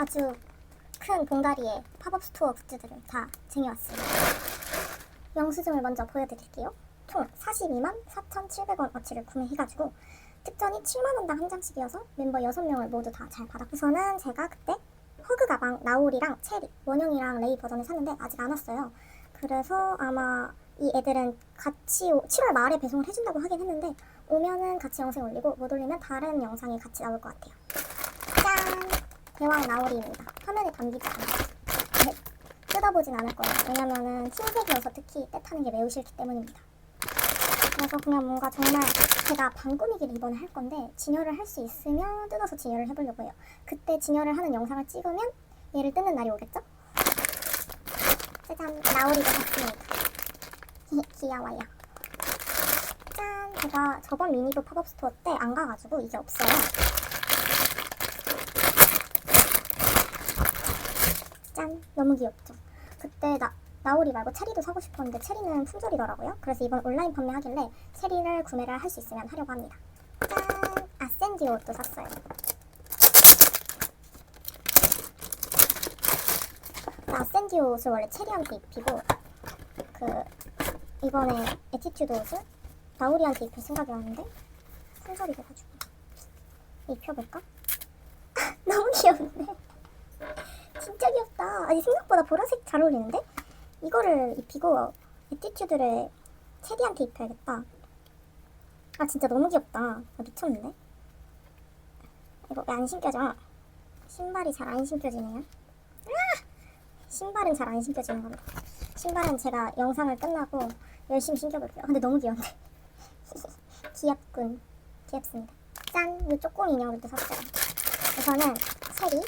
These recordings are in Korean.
아주 큰 봉다리에 팝업 스토어 굿즈들을 다 쟁여왔습니다. 영수증을 먼저 보여드릴게요. 총 42만 4,700원 어치를 구매해가지고 특전이 7만 원당 한 장씩이어서 멤버 6명을 모두 다 잘 받았고 우선은 제가 그때 허그 가방 나올이랑 체리 원영이랑 레이 버전을 샀는데 아직 안 왔어요. 그래서 아마 이 애들은 같이 오- 7월 말에 배송을 해준다고 하긴 했는데 오면은 같이 영상 올리고 못 올리면 다른 영상이 같이 나올 것 같아요. 짠! 대왕 나오리입니다. 화면에 담기지 않아요. 네, 뜯어보진 않을 거예요. 왜냐면은 흰색이어서 특히 때 타는 게 매우 싫기 때문입니다. 그래서 그냥 뭔가 정말 제가 방꾸미기를 이번에 할 건데 진열을 할 수 있으면 뜯어서 진열을 해보려고 해요. 그때 진열을 하는 영상을 찍으면 얘를 뜯는 날이 오겠죠? 짜잔! 나오리가 샀습니다. 히, 귀여워요. 짠! 제가 저번 미니도 팝업 스토어 때 안 가가지고 이게 없어요. 짠! 너무 귀엽죠? 그때 나, 나오리 말고 체리도 사고 싶었는데 체리는 품절이더라고요. 그래서 이번 온라인 판매하길래 체리를 구매를 할 수 있으면 하려고 합니다. 짠! 아센디오 옷도 샀어요. 아센디오 옷을 원래 체리한테 입히고 그 이번에 에티튜드 옷을 나오리한테 입힐 생각이었는데 품절이 돼가지고 입혀볼까? 너무 귀엽네. 아니 생각보다 보라색 잘 어울리는데? 이거를 입히고 에티튜드를 체리한테 입혀야겠다. 아 진짜 너무 귀엽다. 아, 미쳤는데? 이거 왜 안 신겨져? 신발이 잘 안 신겨지네요. 아! 신발은 잘 안 신겨지는 겁니다. 신발은 제가 영상을 끝나고 열심히 신겨볼게요. 근데 너무 귀여운데. 귀엽군. 귀엽습니다. 짠! 이 쪼꼬미 인형들도 샀어요. 우선은 체리,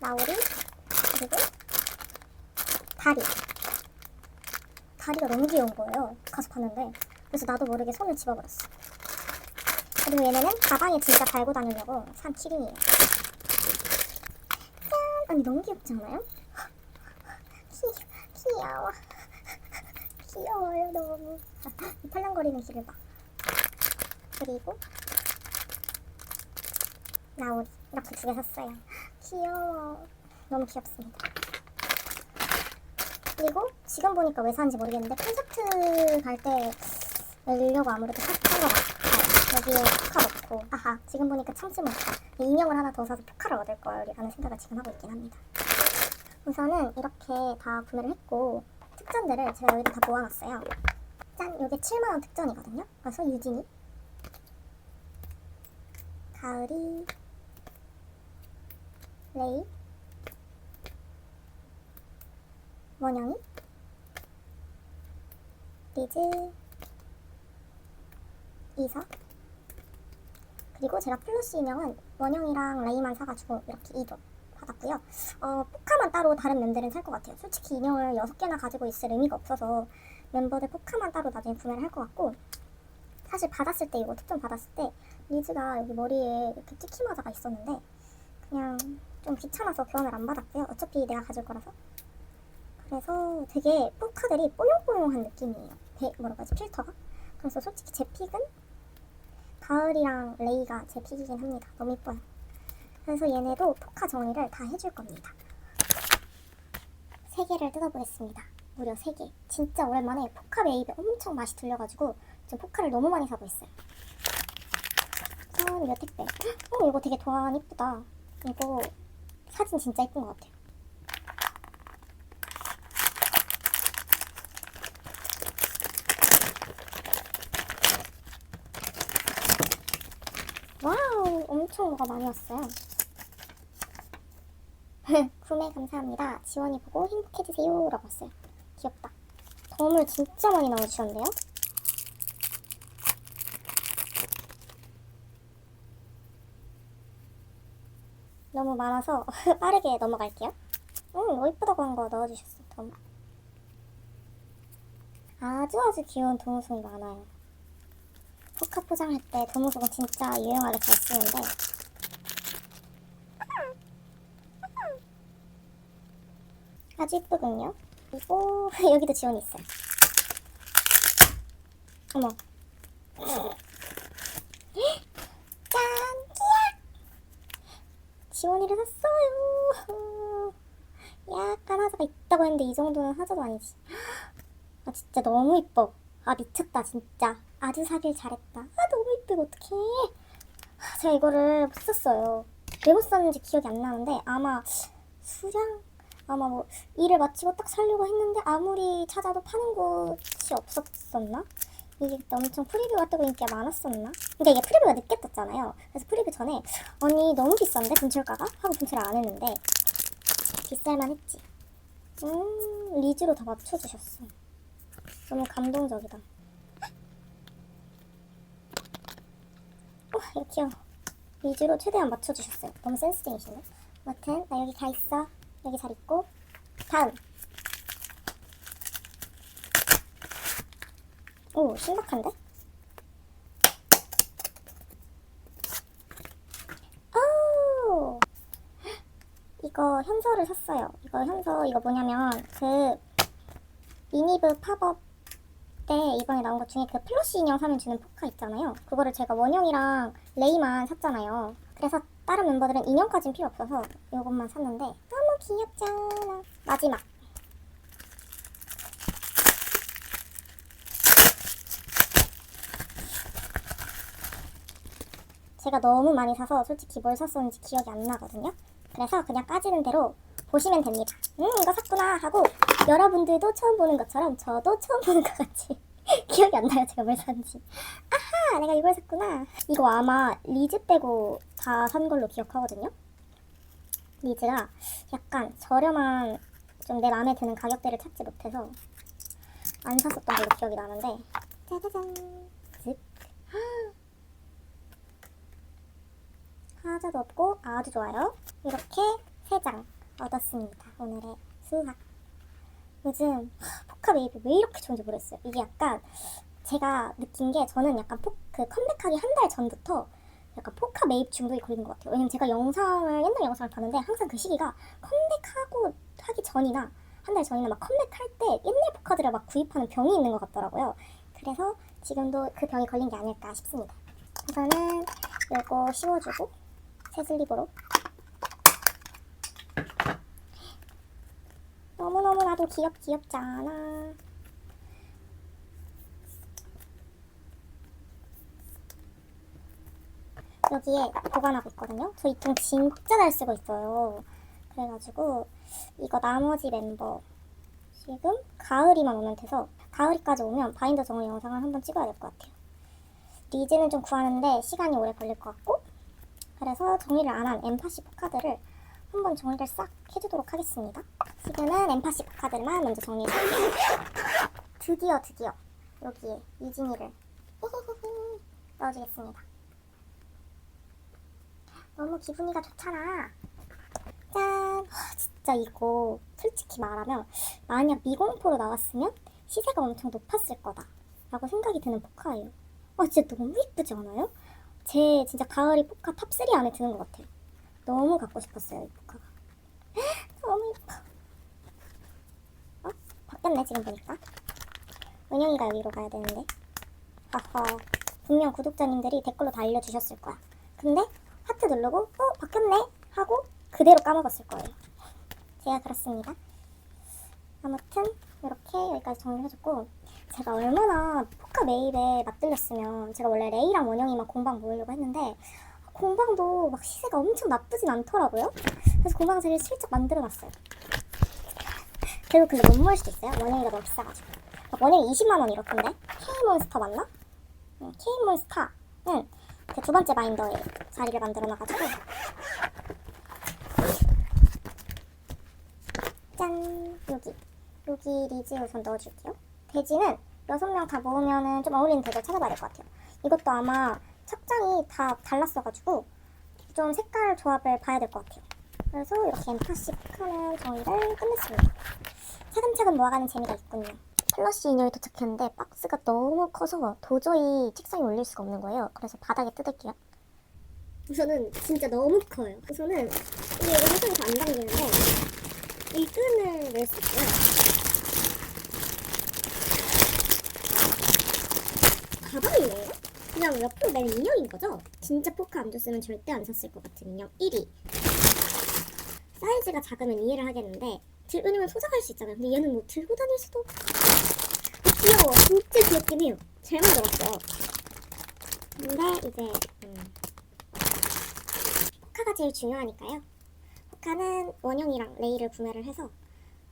나오리, 그리고 다리. 다리가 너무 귀여운 거예요. 가서 봤는데. 그래서 나도 모르게 손을 집어버렸어. 그리고 얘네는 가방에 진짜 달고 다니려고 산 키링이에요. 짠! 아니 너무 귀엽지 않아요? 귀, 귀여워. 귀여워요 너무. 이 펄랑거리는 길을 봐. 그리고 나오리 이렇게 두 개 샀어요. 귀여워. 너무 귀엽습니다. 그리고 지금 보니까 왜 사는지 모르겠는데 콘서트 갈때 내려고 아무래도 샀던 것 같아요. 여기에 포카 넣고 아하 지금 보니까 못해 인형을 하나 더 사서 포카를 얻을 걸이라는 생각을 지금 하고 있긴 합니다. 우선은 이렇게 다 구매를 했고 특전들을 제가 여기다 다 모아놨어요. 짠! 이게 7만원 특전이거든요. 그래서 유진이 가을이 레이 원영이 리즈 이서 그리고 제가 플러스 인형은 원영이랑 레이만 사가지고 이렇게 2조 받았고요. 어, 포카만 따로 다른 멤버들은 살 것 같아요. 솔직히 인형을 6개나 가지고 있을 의미가 없어서 멤버들 포카만 따로 나중에 구매를 할 것 같고 사실 받았을 때 이거 특전 받았을 때 리즈가 여기 머리에 이렇게 찍히마자가 있었는데 그냥 좀 귀찮아서 교환을 안 받았고요. 어차피 내가 가질 거라서 그래서 되게 포카들이 뽀용뽀용한 느낌이에요. 배, 뭐라고 하지? 필터가. 그래서 솔직히 제 픽은 가을이랑 레이가 제 픽이긴 합니다. 너무 이뻐요. 그래서 얘네도 포카 정리를 다 해줄 겁니다. 세 개를 뜯어보겠습니다. 무려 세 개. 진짜 오랜만에 포카 베이비 엄청 맛이 들려가지고 지금 포카를 너무 많이 사고 있어요. 우선 이거 택배. 어 이거 되게 도안 이쁘다. 이거 사진 진짜 이쁜 것 같아요. 뭐가 많이 왔어요. 구매 감사합니다. 지원이 보고 행복해지세요. 라고 왔어요. 귀엽다. 덤을 진짜 많이 넣어주셨는데요? 너무 많아서 빠르게 넘어갈게요. 응, 뭐 이쁘다고 한 거 넣어주셨어, 덤. 아주 아주 귀여운 도무송이 많아요. 포카 포장할 때 도무송은 진짜 유용하게 잘 쓰는데 아주 이쁘군요. 그리고 여기도 지원이 있어요. 어머. 짠! 끼야! 지원이를 샀어요. 약간 하자가 있다고 했는데 이 정도는 하자도 아니지. 아 진짜 너무 이뻐. 아 미쳤다 진짜. 아주 사길 잘했다. 아 너무 이쁘고 어떡해. 아, 제가 이거를 못 샀어요. 왜못 샀는지 기억이 안 나는데 아마 수량 아마 뭐 일을 마치고 딱 살려고 했는데 아무리 찾아도 파는 곳이 없었었나? 이게 엄청 프리뷰가 뜨고 인기가 많았었나? 근데 이게 프리뷰가 늦게 떴잖아요. 그래서 프리뷰 전에 언니 너무 비싼데 분철가가? 하고 분철을 안 했는데 비쌀만 했지. 음 리즈로 다 맞춰주셨어. 너무 감동적이다. 이거 귀여워. 리즈로 최대한 맞춰주셨어요. 너무 센스쟁이시네. 아무튼 나 여기 가 있어. 여기 잘 있고. 다음. 오? 오 이거 현서를 샀어요. 이거 현서 이거 뭐냐면 그 미니브 팝업 때 이번에 나온 것 중에 그 플러시 인형 사면 주는 포카 있잖아요. 그거를 제가 원형이랑 레이만 샀잖아요. 그래서 다른 멤버들은 인형까진 필요 없어서 이것만 샀는데 너무 귀엽잖아. 마지막. 제가 너무 많이 사서 솔직히 뭘 샀었는지 기억이 안 나거든요. 그래서 그냥 까지는 대로 보시면 됩니다. 음, 이거 샀구나 하고 여러분들도 처음 보는 것처럼 저도 처음 보는 것 같이 기억이 안 나요. 제가 뭘 샀는지. 아하, 내가 이걸 샀구나. 이거 아마 리즈 빼고 다 산 걸로 기억하거든요. 리즈가 약간 저렴한 좀 내 마음에 드는 가격대를 찾지 못해서 안 샀었던 걸로 기억이 나는데 짜자잔 즙 하자도 없고 아주 좋아요. 이렇게 세장 얻었습니다. 오늘의 수학. 요즘 하, 포카 웨이브 왜 이렇게 좋은지 모르겠어요. 이게 약간 제가 느낀 게 저는 약간 포, 그 컴백하기 한 달 전부터 약간 포카 매입 중독이 걸린 것 같아요. 왜냐면 제가 영상을 옛날 영상을 봤는데 항상 그 시기가 컴백하고 하기 전이나 한 달 전이나 막 컴백할 때 옛날 포카들을 막 구입하는 병이 있는 것 같더라고요. 그래서 지금도 그 병이 걸린 게 아닐까 싶습니다. 우선은 이거 씌워주고 새슬립으로 너무너무 나도 귀엽 귀엽잖아. 여기에 보관하고 있거든요. 저 이 통 진짜 잘 쓰고 있어요. 그래가지고 이거 나머지 멤버 지금 가을이만 오면 돼서 가을이까지 오면 바인더 정리 영상을 한번 찍어야 될 것 같아요. 리즈는 좀 구하는데 시간이 오래 걸릴 것 같고 그래서 정리를 안 한 엠파시 포카드를 한번 정리를 싹 해주도록 하겠습니다. 지금은 엠파시 포카드만 먼저 정리해줄게요. 드디어 드디어 여기에 유진이를 넣어주겠습니다. 너무 기분이가 좋잖아. 짠! 와, 진짜 이거 솔직히 말하면 만약 미공포로 나왔으면 시세가 엄청 높았을 거다 라고 생각이 드는 포카예요. 아 진짜 너무 예쁘지 않아요? 제 진짜 가을이 포카 탑3 안에 드는 것 같아요. 너무 갖고 싶었어요, 이 포카가. 너무 예뻐. 어? 바뀌었네, 지금 보니까. 은영이가 여기로 가야 되는데. 하하. 분명 구독자님들이 댓글로 다 알려주셨을 거야. 근데 하트 누르고, 어, 바뀌었네? 하고 그대로 까먹었을 거예요. 제가 그렇습니다. 아무튼, 이렇게 여기까지 정리해줬고, 제가 얼마나 포카 매입에 맞들렸으면 제가 원래 레이랑 원영이만 공방 모으려고 했는데 공방도 막 시세가 엄청 나쁘진 않더라고요. 그래서 공방제를 슬쩍 만들어놨어요. 그리고 근데 못 모을 수도 있어요. 원영이가 너무 비싸가지고. 막 원영이 20만 원 이렇던데 K몬스터 맞나? 응, K몬스타는 그두 번째 바인더에 자리를 만들어놔가지고 짠 여기 여기 리즈 우선 넣어줄게요. 돼지는 6명 다 모으면은 좀 어울리는 돼지를 찾아봐야 될 것 같아요. 이것도 아마 착장이 다 달랐어가지고 좀 색깔 조합을 봐야 될 것 같아요. 그래서 이렇게 엠파시 포카는 정리를 끝냈습니다. 차근차근 모아가는 재미가 있군요. 플러시 인형이 도착했는데 박스가 너무 커서 도저히 책상에 올릴 수가 없는 거예요. 그래서 바닥에 뜯을게요. 우선은 진짜 너무 커요. 우선은 이게 영상에서 안 담기는데 이 끈을 낼 수 있고요. 그냥 옆으로 맨 인형인 거죠? 진짜 포카 안 줬으면 절대 안 샀을 것 같은 인형 1위 사이즈가 작으면 이해를 하겠는데 들, 왜냐면 소장할 수 있잖아요. 근데 얘는 뭐 들고 다닐 수도 어, 귀여워. 진짜 귀엽긴 해요. 잘 만들었어요. 근데 이제 음, 포카가 제일 중요하니까요. 포카는 원형이랑 레이를 구매를 해서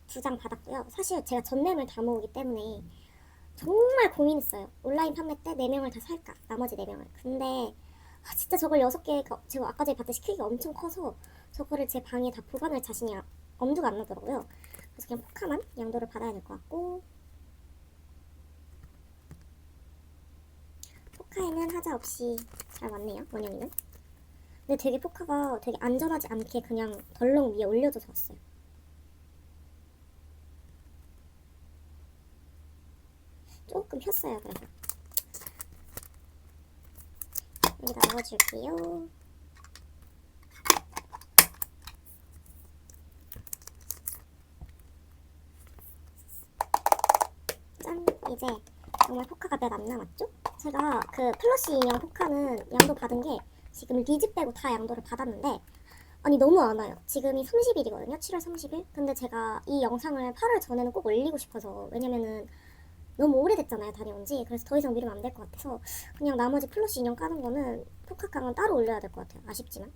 두 장 받았고요. 사실 제가 전램을 다 모으기 때문에 정말 고민했어요. 온라인 판매 때 4명을 다 살까? 나머지 4명을. 근데 아, 진짜 저걸 6개, 제가 아까 전에 봤듯이 크기가 엄청 커서 저거를 제 방에 다 보관할 자신이 아- 엄두가 안 나더라고요. 그래서 그냥 포카만 양도를 받아야 될 것 같고 포카에는 하자 없이 잘 왔네요, 원영이는. 근데 되게 포카가 되게 안전하지 않게 그냥 덜렁 위에 올려져서 왔어요. 조금 폈어요, 그래서. 여기다 넣어줄게요. 짠! 이제 정말 포카가 몇 안 남았죠? 제가 그 플러시 인형 포카는 양도 받은 게 지금 리즈 빼고 다 양도를 받았는데 아니 너무 안 와요. 지금이 30일이거든요. 7월 30일. 근데 제가 이 영상을 8월 전에는 꼭 올리고 싶어서 왜냐면은 너무 오래됐잖아요 다녀온 지. 그래서 더 이상 미루면 안 될 것 같아서 그냥 나머지 플러시 인형 까는 거는 포카깡은 따로 올려야 될 것 같아요. 아쉽지만.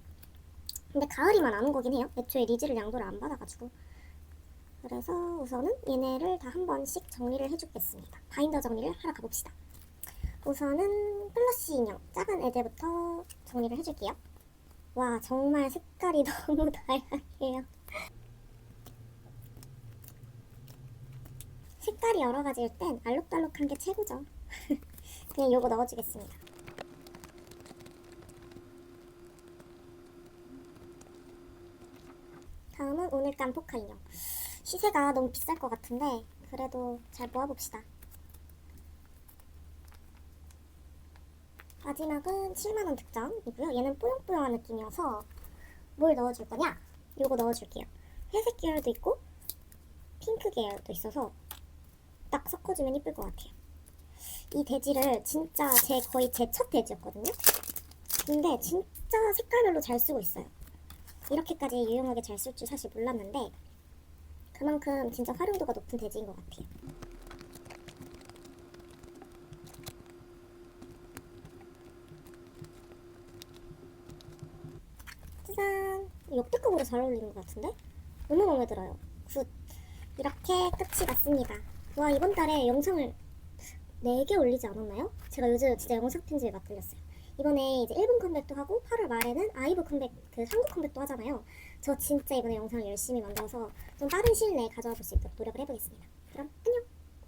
근데 가을이만 안 온 거긴 해요. 애초에 리즈를 양도를 안 받아가지고. 그래서 우선은 얘네를 다 한 번씩 정리를 해주겠습니다. 바인더 정리를 하러 가봅시다. 우선은 플러시 인형 작은 애들부터 정리를 해줄게요. 와 정말 색깔이 너무 다양해요 색깔이 여러 가지일 땐 알록달록한 게 최고죠. 그냥 요거 넣어주겠습니다. 다음은 오늘 깐 포카 인형. 시세가 너무 비쌀 것 같은데 그래도 잘 모아봅시다. 마지막은 7만원 득점이고요. 얘는 뽀용뽀용한 느낌이어서 뭘 넣어줄 거냐? 요거 넣어줄게요. 회색 계열도 있고 핑크 계열도 있어서 딱 섞어주면 이쁠 것 같아요. 이 돼지를 진짜 제 거의 제 첫 돼지였거든요. 근데 진짜 색깔별로 잘 쓰고 있어요. 이렇게까지 유용하게 잘 쓸 줄 사실 몰랐는데 그만큼 진짜 활용도가 높은 돼지인 것 같아요. 짜잔! 역대급으로 잘 어울리는 것 같은데? 너무 마음에 들어요. 굿! 이렇게 끝이 났습니다. 와 이번 달에 영상을 4개 올리지 않았나요? 제가 요즘 진짜 영상 편집에 맞들렸어요. 이번에 이제 일본 컴백도 하고 8월 말에는 아이브 컴백 그 한국 컴백도 하잖아요. 저 진짜 이번에 영상을 열심히 만들어서 좀 빠른 시일 내에 가져와 볼 수 있도록 노력을 해보겠습니다. 그럼 안녕!